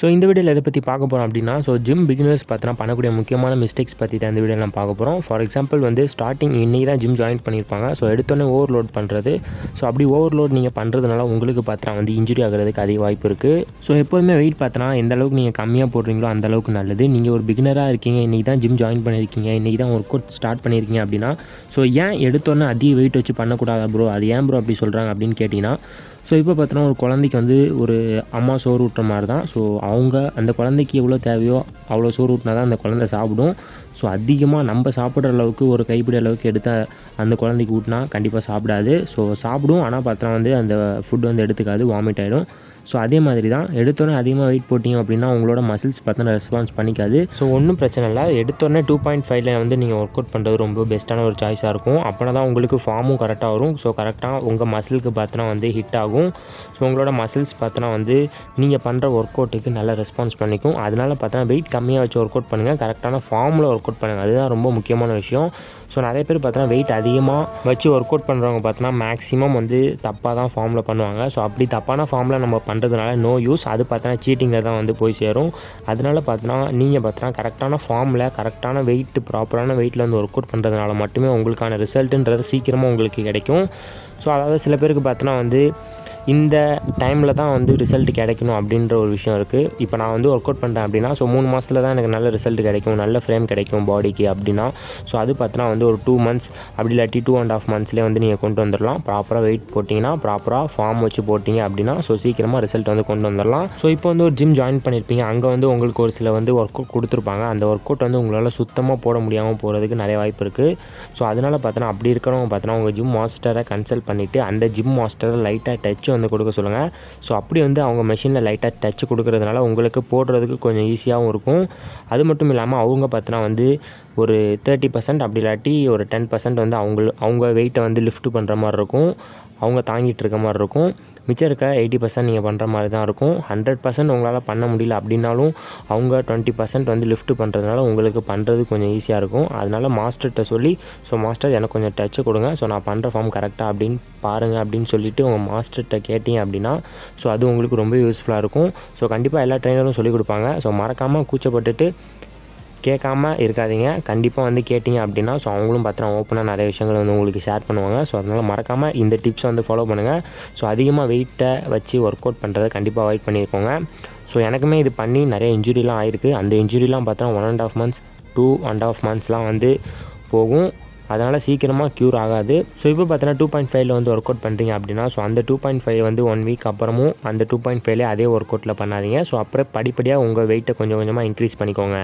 So இந்த வீடியோவில் எதை பற்றி பார்க்க போகிறோம் அப்படின்னா ஸோ ஜிம் பிகினர்ஸ் பார்த்தினா பண்ணக்கூடிய முக்கியமான மிஸ்டேக்ஸ் பற்றி தான் இந்த வீடியோவில் நான் பார்க்க போகிறோம் ஃபார் எக்ஸாம்பிள் வந்து ஸ்டார்டிங் இன்றைக்கி தான் ஜிம் ஜாயின் பண்ணியிருப்பாங்க. ஸோ எடுத்தோன்னே ஓவர்லோட் பண்ணுறது ஸோ அப்படி ஓவர்லோட் நீங்கள் பண்ணுறதுனால உங்களுக்கு பார்த்தா வந்து இன்ஜுரி ஆகிறதுக்கு அதிக வாய்ப்பு இருக்குது ஸோ எப்போதுமே வெயிட் பார்த்தனா எந்த அளவுக்கு நீங்கள் கம்மியாக போடுறீங்களோ அந்த அளவுக்கு நல்லது. நீங்கள் ஒரு பிகினராக இருக்கீங்க இன்றைக்கி தான் ஜிம் ஜாயின் பண்ணியிருக்கீங்க இன்றைக்கி தான் ஒர்க் அவுட் ஸ்டார்ட் பண்ணியிருக்கீங்க அப்படின்னா ஸோ ஏன் எடுத்தோன்னே அதிக வெயிட் வச்சு பண்ணக்கூடாதா ப்ரோ அது ஏன் ப்ரோ அப்படி சொல்கிறாங்க அப்படின்னு கேட்டிங்கன்னா ஸோ இப்போ பார்த்தோன்னா ஒரு குழந்தைக்கு வந்து ஒரு அம்மா சோறு ஊட்டுற மாதிரி தான் ஸோ அவங்க அந்த குழந்தைக்கு எவ்வளோ தேவையோ அவ்வளோ சோறு ஊட்டினா தான் அந்த குழந்தை சாப்பிடும். ஸோ அதிகமாக நம்ம சாப்பிட்ற அளவுக்கு ஒரு கைப்பிடி அளவுக்கு எடுத்த அந்த குழந்தைக்கு ஊட்டினா கண்டிப்பாக சாப்பிடாது. ஸோ சாப்பிடும். ஆனால் பார்த்தோன்னா வந்து அந்த ஃபுட் வந்து எடுத்துக்காது வாமிட் ஆகிடும் ஸோ அதே மாதிரி தான் எடுத்தோன்னே அதிகமாக வெயிட் போட்டிங்க அப்படின்னா உங்களோட மசில்ஸ் பார்த்தோன்னா ரெஸ்பான்ஸ் பண்ணிக்காது. ஸோ ஒன்றும் பிரச்சனை இல்லை. எடுத்தோடனே டூ பாயிண்ட் ஃபைவ்ல வந்து நீங்கள் ஒர்க் அவுட் பண்ணுறது ரொம்ப பெஸ்ட்டான ஒரு சாய்ஸாக இருக்கும். அப்போனா தான் உங்களுக்கு ஃபார்மும் கரெக்டாக வரும். ஸோ கரெக்டாக உங்கள் மசிலுக்கு பார்த்தோன்னா வந்து ஹிட் ஆகும். ஸோ உங்களோட மசில்ஸ் பார்த்தோன்னா வந்து நீங்கள் பண்ணுற ஒர்க் அவுட்டுக்கு நல்ல ரெஸ்பான்ஸ் பண்ணிக்கும். அதனால் பார்த்தோன்னா வெயிட் கம்மியாக வச்சு ஒர்க் அவுட் பண்ணுங்கள் கரெக்டான ஃபார்மில் ஒர்க் அவுட் பண்ணுங்கள் அதுதான் ரொம்ப முக்கியமான விஷயம். ஸோ நிறைய பேர் பார்த்தோன்னா வெயிட் அதிகமாக வச்சு ஒர்க் அவுட் பண்ணுறவங்க பார்த்தோன்னா மேக்ஸிமம் வந்து தப்பாக தான் ஃபார்மில் பண்ணுவாங்க. ஸோ அப்படி தப்பான ஃபார்மில் நம்ம பண்ணுறதுனால நோ யூஸ் அது பார்த்தோன்னா சீட்டிங்கில் தான் வந்து போய் சேரும். அதனால பார்த்தோன்னா நீங்கள் பார்த்தோன்னா கரெக்டான ஃபார்மில் கரெக்டான வெயிட் ப்ராப்பரான வெயிட்டில் வந்து ஒர்க் அவுட் பண்ணுறதுனால மட்டுமே உங்களுக்கான ரிசல்ட்டுன்றது சீக்கிரமாக உங்களுக்கு கிடைக்கும். ஸோ அதாவது சில பேருக்கு பார்த்தோன்னா வந்து இந்த டைமில் தான் வந்து ரிசல்ட் கிடைக்கணும் அப்படின்ற ஒரு விஷயம் இருக்குது இப்போ நான் வந்து ஒர்க் அவுட் பண்ணுறேன் அப்படின்னா ஸோ மூணு மாதத்தில் தான் எனக்கு நல்ல ரிசல்ட் கிடைக்கும் நல்ல ஃப்ரேம் கிடைக்கும் பாடிக்கு அப்படின்னா. ஸோ அது பார்த்தினா வந்து ஒரு டூ மந்த்ஸ் அப்படி இல்லாட்டி டூ அண்ட் ஆஃப் மந்த்ஸ்லேயே வந்து நீங்கள் கொண்டு வந்துடலாம் ப்ராப்பராக வெயிட் போட்டிங்கன்னா ப்ராப்பராக ஃபார்ம் வச்சு போட்டிங்க அப்படின்னா ஸோ சீக்கிரமாக ரிசல்ட் வந்து கொண்டு வந்துடலாம் ஸோ இப்போ வந்து ஒரு ஜிம் ஜாயின் பண்ணியிருப்பீங்க அங்கே வந்து உங்களுக்கு ஒரு சில வந்து ஒர்க் அவுட் கொடுத்துருப்பாங்க. அந்த ஒர்க் அவுட் வந்து உங்களால் சுத்தமாக போட முடியாமல் போகிறதுக்கு நிறைய வாய்ப்பு இருக்குது ஸோ அதனால் பார்த்தோன்னா அப்படி இருக்கிறவங்க பார்த்தோன்னா உங்கள் ஜிம் மாஸ்டரை கன்சல்ட் பண்ணிவிட்டு அந்த ஜிம் மாஸ்டரை லைட்டாக டச் வந்து கொடுக்க சொல்லுங்கள் ஸோ அப்படி வந்து அவங்க மெஷினில் லைட்டாக டச் கொடுக்கறதுனால உங்களுக்கு போடுறதுக்கு கொஞ்சம் ஈஸியாகவும் இருக்கும். அது மட்டும் இல்லாமல் அவங்க பார்த்தோன்னா வந்து ஒரு தேர்ட்டி பர்சன்ட் அப்படி இல்லாட்டி ஒரு டென் பர்சன்ட் வந்து அவங்க அவங்க வெயிட்டை வந்து லிஃப்ட் பண்ணுற மாதிரி இருக்கும். அவங்க தாங்கிட்டு இருக்க மாதிரி இருக்கும். மிச்சம் இருக்க எயிட்டி பர்சன்ட் நீங்கள் பண்ணுற மாதிரி தான் இருக்கும். ஹண்ட்ரட் பர்சன்ட் உங்களால் பண்ண முடியல அப்படின்னாலும் அவங்க டுவெண்ட்டி பர்சன்ட் வந்து லிஃப்ட் பண்ணுறதுனால உங்களுக்கு பண்ணுறது கொஞ்சம் ஈஸியாக இருக்கும். அதனால் மாஸ்டர்கிட்ட சொல்லி ஸோ மாஸ்டர் எனக்கு கொஞ்சம் டச்சு கொடுங்க. ஸோ நான் பண்ணுற ஃபார்ம் கரெக்டாக அப்படின்னு பாருங்கள் அப்படின்னு சொல்லிவிட்டு உங்கள் மாஸ்டர்கிட்ட கேட்டிங்க அப்படின்னா ஸோ அது உங்களுக்கு ரொம்ப யூஸ்ஃபுல்லாக இருக்கும். ஸோ கண்டிப்பாக எல்லா ட்ரைனரும் சொல்லிக் கொடுப்பாங்க. ஸோ மறக்காமல் கூச்சப்பட்டுட்டு கேட்காம இருக்காதீங்க. கண்டிப்பாக வந்து கேட்டிங்க அப்படின்னா ஸோ அவங்களும் பார்த்தா ஓப்பனாக நிறைய விஷயங்கள் வந்து உங்களுக்கு ஷேர் பண்ணுவாங்க. ஸோ அதனால் மறக்காமல் இந்த டிப்ஸை வந்து ஃபாலோ பண்ணுங்கள் ஸோ அதிகமாக வெயிட்டை வச்சு ஒர்க் அவுட் பண்ணுறதை கண்டிப்பாக அவாய்ட் பண்ணியிருக்கோங்க ஸோ எனக்குமே இது பண்ணி நிறைய இன்ஜுரிலாம் ஆயிருக்கு. அந்த இன்ஜுரிலாம் பார்த்தா one and half months two and half மந்த்ஸ்லாம் வந்து போகும். அதனால் சீக்கிரமாக க்யூர் ஆகாது. ஸோ இப்போ பார்த்தீங்கன்னா டூ பாயிண்ட் ஃபைவ்ல வந்து ஒர்க் அவுட் பண்ணுறீங்க அப்படின்னா ஸோ அந்த டூ பாயிண்ட் ஃபைவ் வந்து ஒன் வீக் அப்புறமும் அந்த டூ பாயிண்ட் ஃபைவ்லேயே அதே ஒர்க் அவுட்டில் பண்ணாதீங்க. ஸோ அப்புறம் படிப்படியாக உங்கள் வெயிட்டை கொஞ்சம் கொஞ்சமாக இன்க்ரீஸ் பண்ணிக்கோங்க.